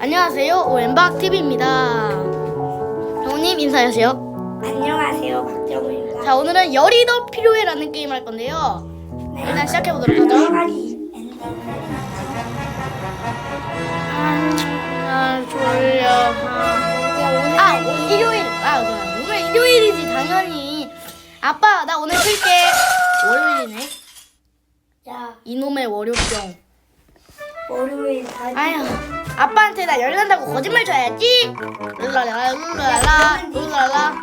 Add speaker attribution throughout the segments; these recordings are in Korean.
Speaker 1: 안녕하세요. 오엠박 TV입니다. 형님 인사하세요.
Speaker 2: 안녕하세요, 박정우입니다.
Speaker 1: 자 오늘은 열이 더 필요해라는 게임 할 건데요.
Speaker 2: 네.
Speaker 1: 일단 시작해 보도록 하죠.
Speaker 2: 아
Speaker 1: 졸려. 아 오늘 일요일. 아 뭐야. 오늘 일요일이지 당연히. 아빠 나 오늘 쉴게. 월요일이네.
Speaker 2: 야,
Speaker 1: 이놈의 월요병.
Speaker 2: 월요일 다.
Speaker 1: 아휴, 아빠한테 나 열난다고 거짓말 쳐야지. 룰라라 룰라라 룰라라.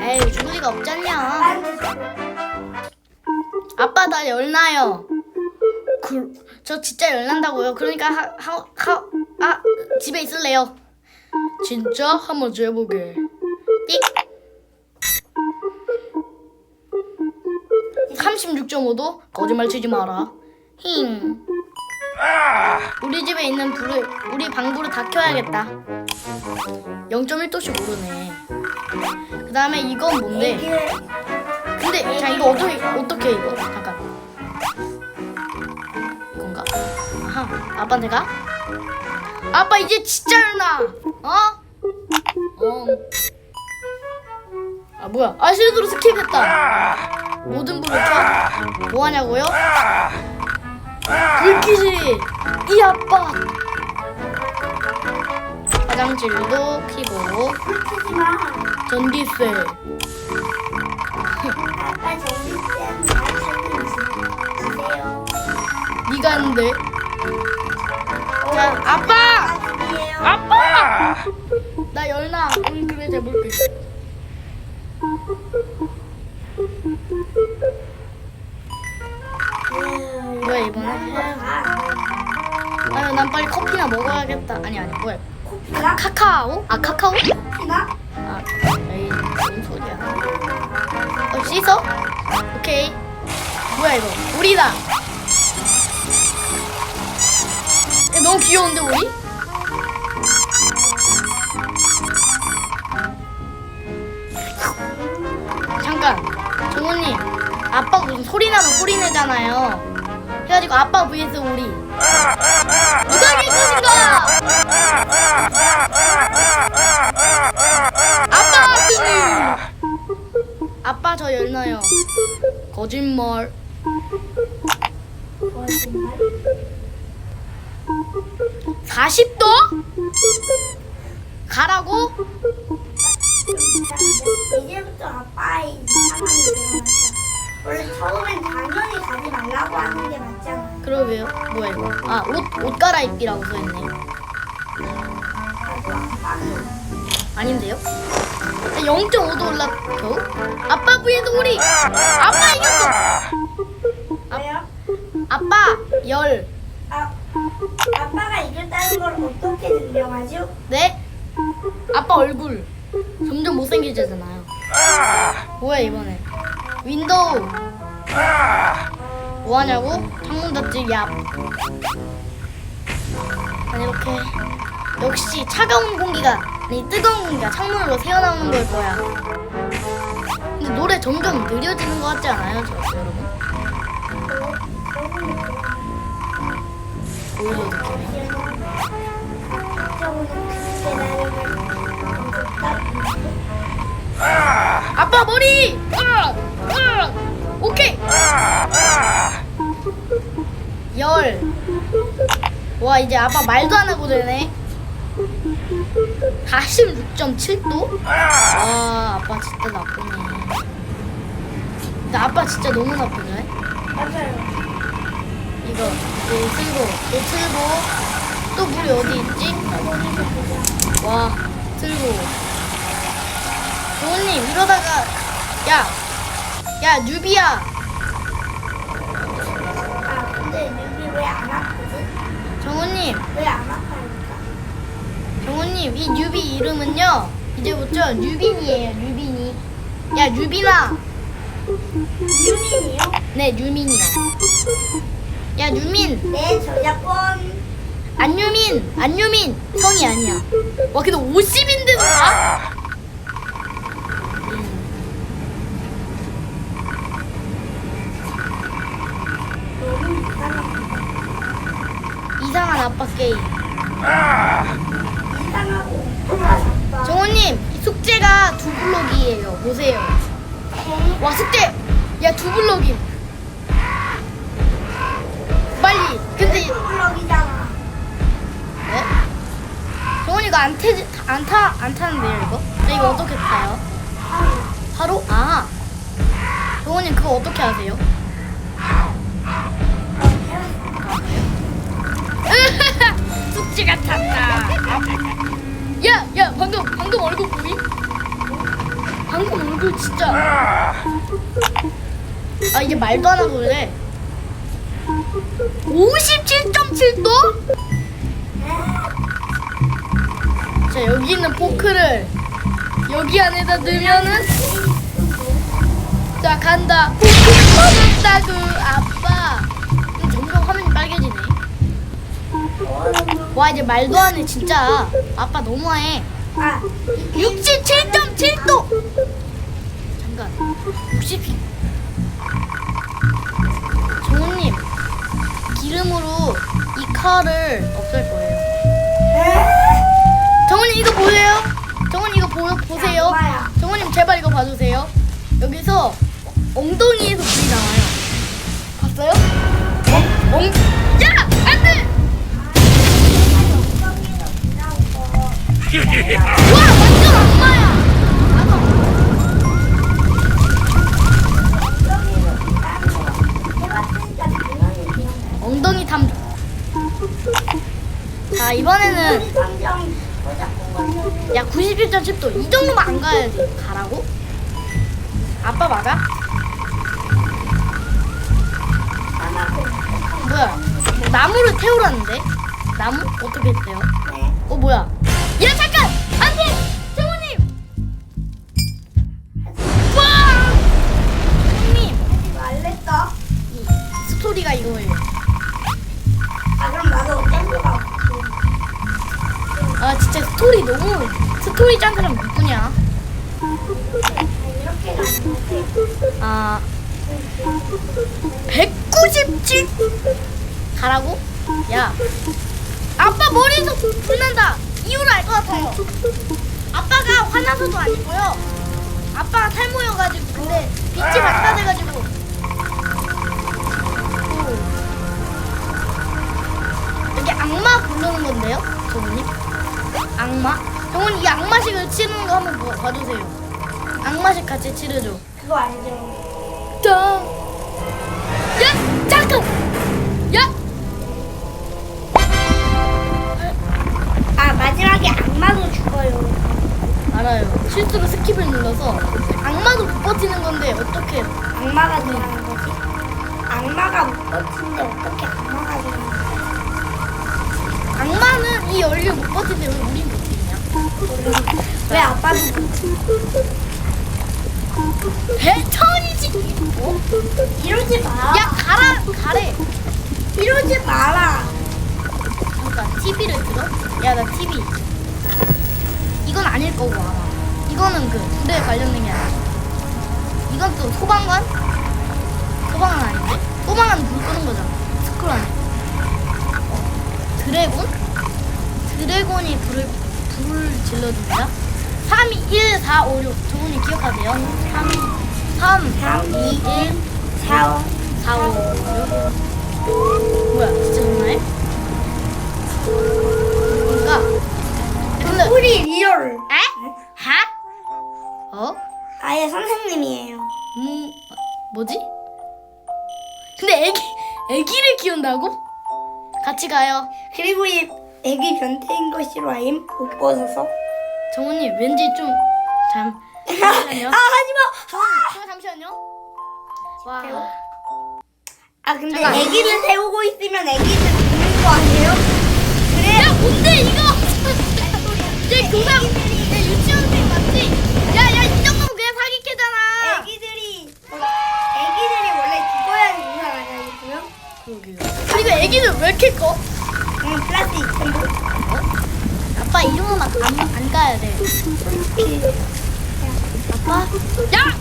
Speaker 1: 에이 죽을 리가 없잖냐. 아빠 나 열나요. 그, 저 진짜 열난다고요. 그러니까 하, 하, 하, 아 집에 있을래요. 진짜 한번 재보게. 띡. 36.5도 거짓말 치지 마라. 힝. 우리 집에 있는 불을 우리 방불을 다 켜야겠다. 0.1도씩 오르네. 그 다음에 이건 뭔데? 근데 자 이거 어떻게 어떻게 이거 잠깐 이건가? 아하 아빠한테 가? 아빠 이제 진짜 열나 어? 어. 아 뭐야 아 실수로 스킵했다 모든 불을 켜? 뭐 하냐고요? 불 켜지 이 아빠 화장실도
Speaker 2: 마.
Speaker 1: 전기세
Speaker 2: 아빠 책임지세요.
Speaker 1: 네가 했는데 자 아빠. 아빠! 나 열나. 응 그래 재볼게. 뭐야, 이번에? 난 빨리 커피나 먹어야겠다. 아니 아니 뭐야?
Speaker 2: 코피나?
Speaker 1: 카카오? 아 카카오?
Speaker 2: 코피나?
Speaker 1: 아 에이 뭔 소리야? 어 씻어? 오케이. 뭐야 이거? 우리다. 야, 너무 귀여운데 우리? 잠깐 정우님 아빠 무슨 소리 나면 소리 내잖아요 해가지고 아빠 vs 우리 아빠 승리 아빠 저 열나요 거짓말
Speaker 2: 거짓말.
Speaker 1: 40도? 가라고?
Speaker 2: 이제부터 아빠의 일어났다. 원래 처음엔 당연히 가지 말라고 하는 게 맞잖아.
Speaker 1: 그러게요 뭐야 이거 아 옷 옷 갈아입기라고 써있네 아닌데요? 0.5도 올라 겨우? 아빠 vs 우리 아빠 이겼어
Speaker 2: 왜요?
Speaker 1: 아빠 열
Speaker 2: 아, 아빠가 이겼다는 걸 어떻게 증명하죠?
Speaker 1: 네? 아빠 얼굴 점점 못생겨지잖아요. 뭐야 이번에? 윈도우. 뭐 하냐고? 창문 닫지 얍. 아니 이렇게 역시 차가운 공기가 아니 뜨거운 공기가 창문으로 새어나오는 걸 거야. 근데 노래 점점 느려지는 것 같지 않아요, 저 여러분? 오히려 느낌이. 아빠 머리! 으악! 으악! 오케이! 열. 와 이제 아빠 말도 안 하고 되네. 46.7도? 와 아빠 진짜 나쁘네. 근데 아빠 진짜 너무 나쁘네.
Speaker 2: 맞아요.
Speaker 1: 이거 또 틀고 또 틀고 또 물이 어디 있지? 와 틀고. 부모님 이러다가 야! 야 뉴비야!
Speaker 2: 아, 근데 여기 왜안 아프지?
Speaker 1: 정우님
Speaker 2: 왜 안 아파니까?
Speaker 1: 정우님 이 뉴비 이름은요 이제부터 뉴빈이에요 뉴빈이 야 뉴빈아
Speaker 2: 유민이요?
Speaker 1: 네 뉴민이요 야 뉴민
Speaker 2: 네, 저작권.
Speaker 1: 안유민 안유민 성이 아니야 와 근데 50인데 아빠
Speaker 2: 게임. 정호님,
Speaker 1: 숙제가 두 블록이에요. 보세요. 와, 숙제! 야, 두 블록임. 빨리. 근데.
Speaker 2: 이- 블럭이잖아.
Speaker 1: 네? 정훈이 이거 안 태지, 안 타, 안 타는데요, 이거? 근데 이거 어떻게 타요? 바로? 아. 정훈이 그거 어떻게 하세요? 숙지가 탔다. 야, 야, 방금, 방금 얼굴 보임? 방금 얼굴 진짜. 아, 이제 말도 안 하고 그래. 57.7도? 자 여기 있는 포크를 여기 안에다 넣으면은 자 간다 포크 먹었다구 아빠 와 이제 말도 안 해 진짜 아빠 너무해
Speaker 2: 아,
Speaker 1: 67.7도 잠깐 60 정우님 기름으로 이 칼을 없앨 거예요 정훈님 이거 보세요. 정훈님 이거 보, 보세요. 정훈님 제발 이거 봐주세요. 여기서 엉덩이에서 불이 나와요. 봤어요? 엉, 엉, 엉덩이 탐. 자, 이번에는 야 91.10도 이 정도만 안 가야지 가라고? 아빠 맞아? 뭐야 나무를 태우라는데? 나무? 어떻게 태워? 어 뭐야 야 잠깐! 안돼! 정우님! 와! 형님
Speaker 2: 말랬어?
Speaker 1: 이 스토리가 이거예요
Speaker 2: 아 그럼 나도 땡겨가
Speaker 1: 아 진짜 스토리 너무 스토리 짠 사람 누구냐?
Speaker 2: 이렇게
Speaker 1: 아 197 가라고? 야 아빠 머리에서 불난다 같 아빠가 화나서도 아니고요 아빠가 탈모여가지고 근데 빛이 반사돼가지고 이게 악마 부르는 건데요 정훈님? 악마? 정훈이 이 악마식을 치는 거 한번 봐- 봐주세요 악마식 같이 치르죠
Speaker 2: 그거 알죠?
Speaker 1: 눌러서 악마도 못 버티는 건데 어떻게?
Speaker 2: 악마가 되는 거지 악마가 못 버티는데 어떻게 악마가 되는 거지
Speaker 1: 악마는 이 열기를 못 버티는데 왜 우린 버티냐?
Speaker 2: 왜 아빠도
Speaker 1: 배턴이지. 어?
Speaker 2: 이러지 마
Speaker 1: 야, 가라, 가래.
Speaker 2: 이러지 마라
Speaker 1: 잠깐 TV를 들어? 야, 나 TV. 이건 아닐 거고 아마. 이거는 그 불에 관련된 게 아니야. 이건 또 소방관? 소방관 아닌데? 소방관 불 끄는 거잖아. 스크롤 안에. 어. 드래곤? 드래곤이 불을 불을 질러줍니다. 3, 2, 1, 4, 5, 6. 저분이 기억하세요? 3, 3,
Speaker 2: 3,
Speaker 1: 2, 1,
Speaker 2: 4,
Speaker 1: 4, 5, 6. 뭐야, 진짜 키운다고? 같이 가요.
Speaker 2: 그리고 이 애기 변태인 거 싫어임? 못 벗어서
Speaker 1: 정훈님, 왠지 좀, 잠,
Speaker 2: 아
Speaker 1: 잠시만요.
Speaker 2: 하지마
Speaker 1: 저, 잠시만요. 와.
Speaker 2: 아 근데
Speaker 1: 잠깐.
Speaker 2: 애기를 세우고 있으면 애기는 죽는 거 아니에요? 그래
Speaker 1: 야, 뭔데, 이거? 얘 교사, 그리고 애기는 왜 이렇게 커?
Speaker 2: 응 플러스 2,000도
Speaker 1: 아빠 이 정도면 안, 안 가야 돼. 아빠? 야!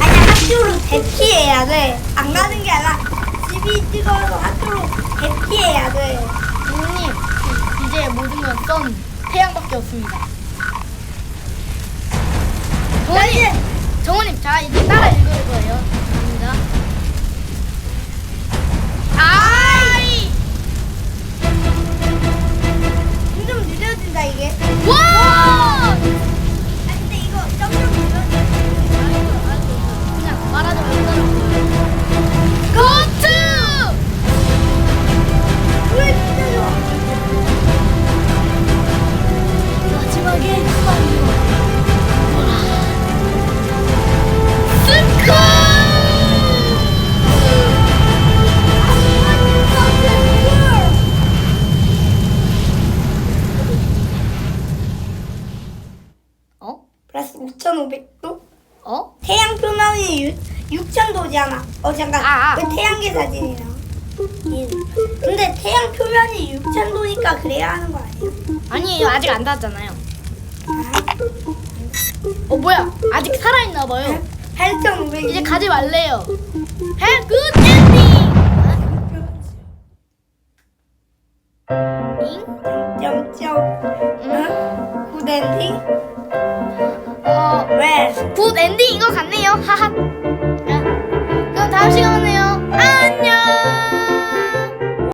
Speaker 2: 아니 학교로 대피해야 돼 안 가는 게 아니라 집이 찍어서 학교로 대피해야 돼
Speaker 1: 부모님, 이제 모든 건 썬, 태양밖에 없습니다. 부모님, 정원님, 자, 이제 따라 읽을 거예요. 갑니다. 아이!
Speaker 2: 점점 느려진다 이게.
Speaker 1: 와!
Speaker 2: 아 근데 이거 점점 느려진다.
Speaker 1: 그냥 말하지 말자
Speaker 2: 5,500도?
Speaker 1: 어?
Speaker 2: 태양 표면이 6,000도잖아. 어 잠깐.
Speaker 1: 아, 아.
Speaker 2: 그 태양계 사진이야. 예. 근데 태양 표면이 6,000도니까 그래야 하는 거 아니야?
Speaker 1: 아니 아직 안 닿았잖아요. 어 뭐야? 아직 살아있나 봐요.
Speaker 2: 8,500.
Speaker 1: 이제 가지 말래요. Have good
Speaker 2: 점점. 응? 굿 엔딩?
Speaker 1: 어,
Speaker 2: 왜?
Speaker 1: 굿 엔딩인 것 같네요. 하하. 야, 그럼 다음 시간에